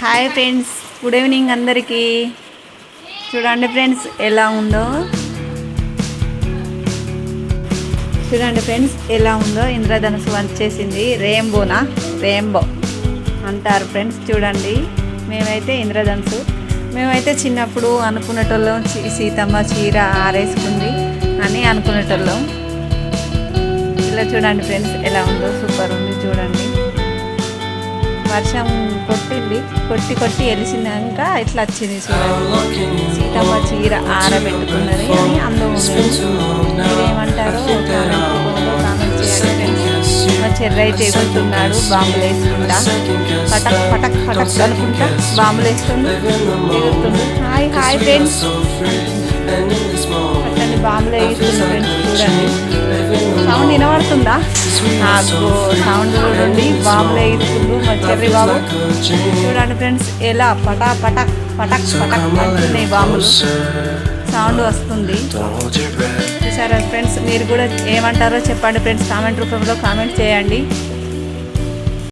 Hi friends good evening అందరికీ. చూడండి friends ఎలా ఉందో. చూడండి ఫ్రెండ్స్ ఎలా ఉందో. ఇంద్రధనుసు వచ్చేసింది రెయిన్బోనా రెయిన్బో అంటారు ఫ్రెండ్స్ చూడండి. మేమైతే ఇంద్రధనుసు. మేమైతే చిన్నప్పుడు అనుకునేటోళ్ళం సీతమ్మ చీర ఆరేసుకుంది అని అనుకునేటోళ్ళం. ఇలా చూడండి ఫ్రెండ్స్ ఎలా ఉందో. సూపర్ ఉంది చూడండి. వర్షం కొట్టింది. కొట్టి కొట్టి వెలిసినాక ఇట్లా వచ్చింది చూడండి. సీతమ్మ చీర ఆరబెట్టుకున్నది అని అందం మీరేమంటారో కామెంట్ మా చెర్రి ఎగురుతున్నాడు బాంబులు వేసుకుంటా. పటక్ పటక్ పటక్ అనుకుంటా బాంబులు వేస్తుంది ఎగురుతుంది హాయ్ హాయ్ ఫ్రెండ్స్ అట్లని బాంబులు వేస్తుంది ఫ్రెండ్స్ చూడండి. సౌండ్ నాకు సౌండ్ చూడండి బాంబులు ఇస్తుంది మా చెర్రి బాబు. చూడండి ఫ్రెండ్స్ ఎలా పటా పటక్ పటక్ పటక్ పడుతున్నాయి బాంబులు. సౌండ్ వస్తుంది. చూసారా ఫ్రెండ్స్ మీరు కూడా ఏమంటారో చెప్పండి ఫ్రెండ్స్ కామెంట్ రూపంలో కామెంట్ చేయండి.